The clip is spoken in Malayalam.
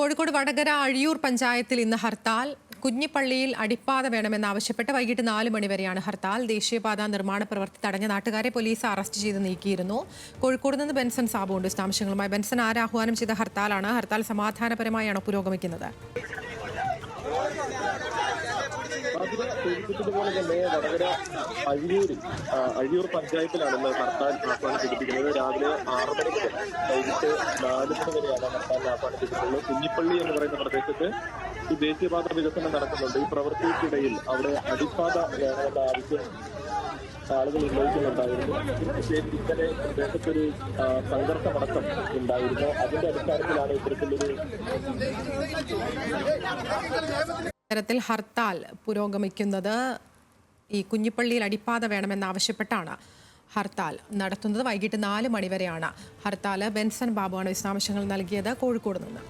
കോഴിക്കോട് വടകര അഴിയൂർ പഞ്ചായത്തിൽ ഇന്ന് ഹർത്താൽ. കുഞ്ഞിപ്പള്ളിയിൽ അടിപ്പാത വേണമെന്നാവശ്യപ്പെട്ട് വൈകിട്ട് നാല് മണിവരെയാണ് ഹർത്താൽ. ദേശീയപാത നിർമ്മാണ പ്രവൃത്തി തടഞ്ഞ നാട്ടുകാരെ പോലീസ് അറസ്റ്റ് ചെയ്ത് നീക്കിയിരുന്നു. കോഴിക്കോട് നിന്ന് ബെൻസൺ സാബുണ്ട് വിശദാംശങ്ങളുമായി ബെൻസൺ ആരാഹ്വാനം ചെയ്ത ഹർത്താലാണ്. ഹർത്താൽ സമാധാനപരമായാണ് പുരോഗമിക്കുന്നത്. അതിന് സൂചിപ്പിച്ചതുപോലെ തന്നെ വടകര അഴിയൂർ അഴിയൂർ പഞ്ചായത്തിലാണ് ഇന്ന് ഹർത്താൽ ആഹ്വാനം രാവിലെ ആറ് മണി മുതൽ വൈകിട്ട് നാല് മണി വരെയാണ് ഹർത്താൽ ആഹ്വാനം കുഞ്ഞിപ്പള്ളി എന്ന് പറയുന്ന പ്രദേശത്ത് ഈ ദേശീയപാത വികസനം നടക്കുന്നുണ്ട്. ഈ പ്രവൃത്തിക്കിടയിൽ അവിടെ അടിപ്പാത വേണമെന്ന ആവശ്യം ആളുകൾ ഉന്നയിക്കുന്നുണ്ടായിരുന്നു. ഇന്നലെ പ്രദേശത്തൊരു സംഘർഷമടക്കം ഉണ്ടായിരുന്നു. അതിന്റെ അടിസ്ഥാനത്തിലാണ് ഇത്തരത്തിലൊരു തരത്തിൽ ഹർത്താൽ പുരോഗമിക്കുന്നത് ഈ കുഞ്ഞിപ്പള്ളിയിൽ അടിപ്പാത വേണമെന്നാവശ്യപ്പെട്ടാണ് ഹർത്താൽ നടത്തുന്നത്. വൈകിട്ട് നാല് മണിവരെയാണ് ഹർത്താൽ ബെൻസൺ ബാബുവാണ് വിശദാംശങ്ങൾ നൽകിയത്. കോഴിക്കോട് നിന്ന്.